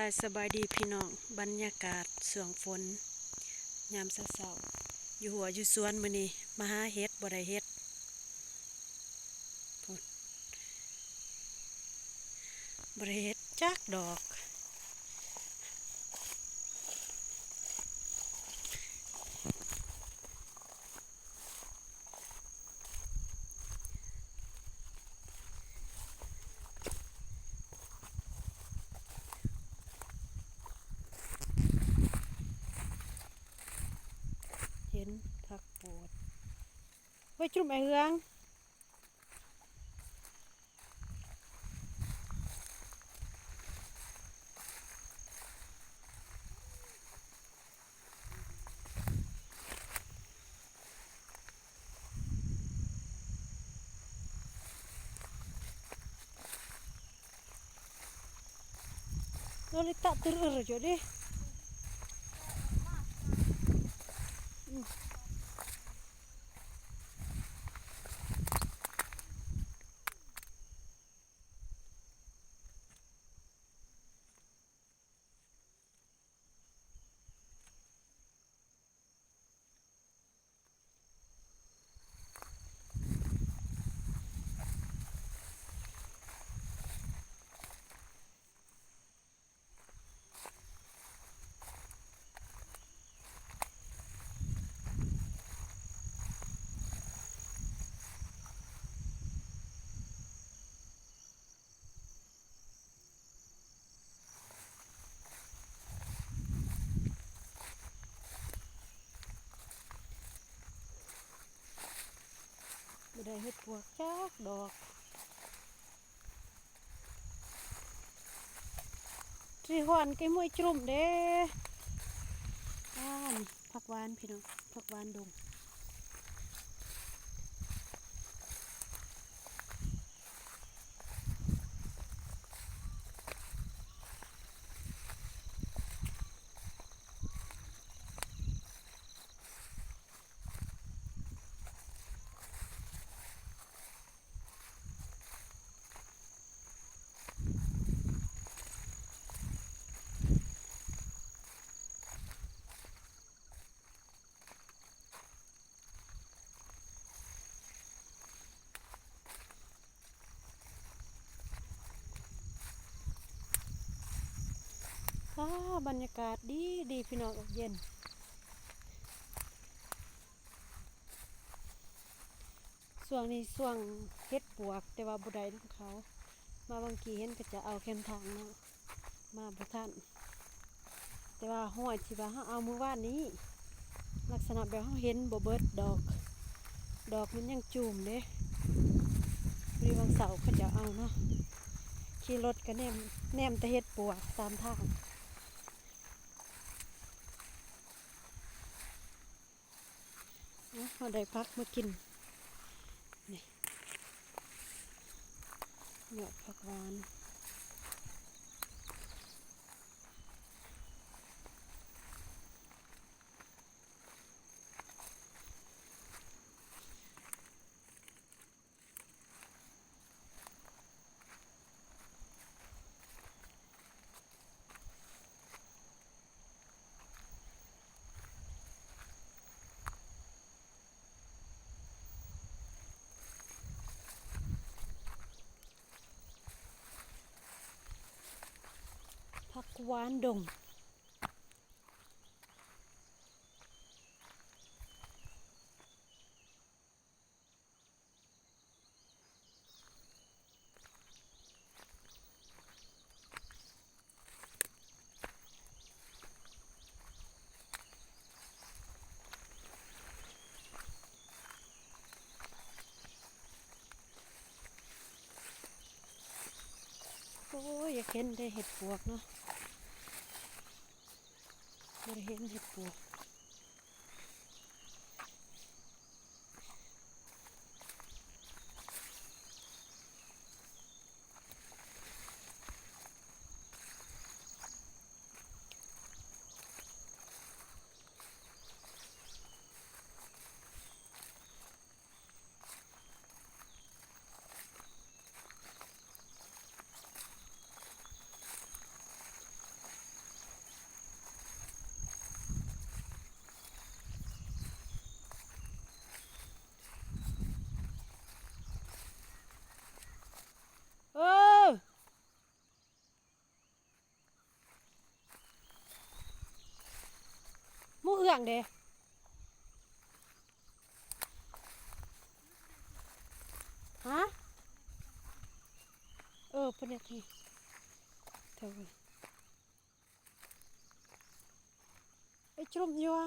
ค่ะสบายดีพี่น้องบรรยากาศเสื่องฝน ยามเช้าๆอยู่หัวอยู่สวนมื้อนี้มาหาเฮ็ดบ่ได้เฮ็ดพูดบ่ได้เฮ็ดจักดอก เห็นผักโปวด ไว้จุ่มไอเฮืองเราเลยตัดตื่นเอออยู่ดิ ได้เห็ดปวกจักดอกที่หอนไก่มวยจุ่มเด้อ่านผักหวานพี่น้องผักหวานดง บรรยากาศดีดีพี่น้องเย็น ส่วงนี้ส่วงเฮ็ดปวก แต่ว่าบุได้ของเขา มาบางทีเห็นก็จะเอาแคมทางเนาะมาบุท่านแต่ว่าห้อยที่ว่าเขาเอามือว่านนี้ ลักษณะแบบเขาเห็นบ่เบิดดอก ดอกมันยังจูมเด้พอดีวันเสาร์เขาจะเอาเนาะขี่รถก็แนมแนมแต่เฮ็ดปวกตามทาง เราได้พักมากินนี่เหยอดผักหวานผั กวานดง โอ้ยอยากเห็นได้เห็ดปวกเนาะ ไม่ไงเด้ฮะ เออเพิ่นเนี่ยทีเท่าไหร่ไอ้จรมยัว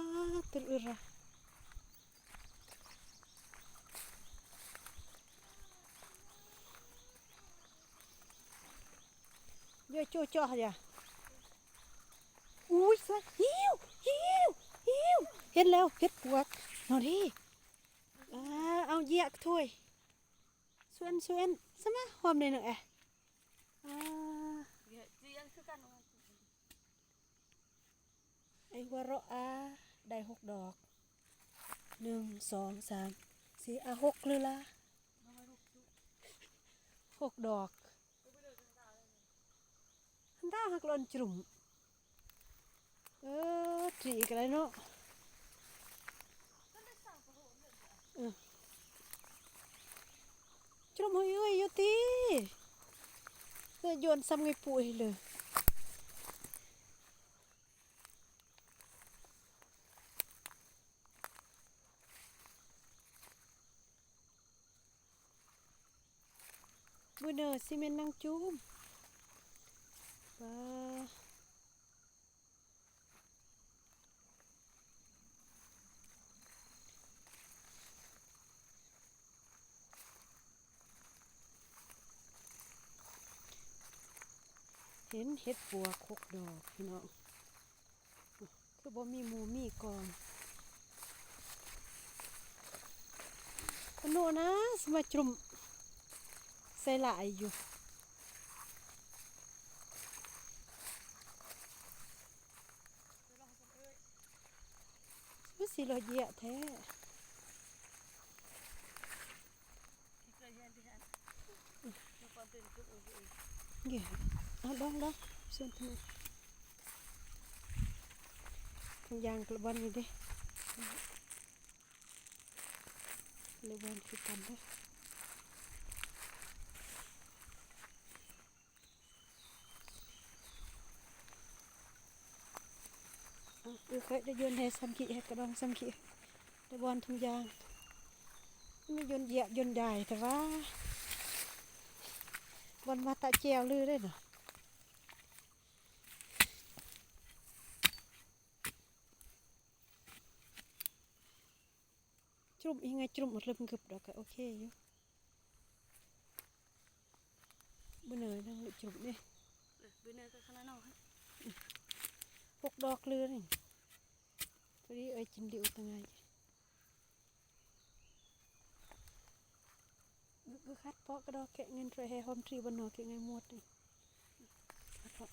ตึลอึระเยอะจ้อจ่อเดียอุ้ยสวยหิวหิว หิวเห็นแล้วเห็ดปวกนอนที่เอาเยียกถ้วยส่วนส่วนสมาหอมเลยหน่อยอะเอ๋ยวเจียงคือกันว่าไอ้วะราะอาได้หกดอกหนึ่งสองสามสี่อาหกเลยละหกดอกฮันด้าหักลอนจุ่ม เออตรีกันเลยเนาะเออจุ่มเฮ้ยเอ้ยอยู่ตีเลยโยนซ้ำไงปุ๋ยเลยบุเนอร์ซีเมนต์นางจูมป เห็นเห็ดปัวกหกดอกพี่น้องคือบ่มีหมูมีกองขนนะสมาจุ่มใส่หลายอยู่ว่าสิเราเหยียแท้ที่เคยเห็นที่เห็นมีความตื่นขึ้นเออเออเหยีย เอาลองลองส่วนทำไมทางยางกระบอนอยู่ดิกระบอนคือกันเด้อเอาเอเคยได้ยนให้ซ้ำขี้ให้กระดองซ้ำขี้กระบอนทางยางไม่ยนเหยียโยนใหญ่แต่ว่าวันมาตะเจียวลือได้เนาะ จุ่มยังไงจุ่มหมดเลยมันเกือบดอกก็โอเคอยู่บ่เหนื่อยนั่งจุ่มนี่เออเป็นเนื้อก็ขนาดนั้นฮะหกดอกลือนี่พอดีเอ้ยจิ้มดิวตั้งไงก็คัดเพาะกระดอกแกะเงินไปให้หอมทรีบนหนอแกะไงหมดนี่คัดเพาะ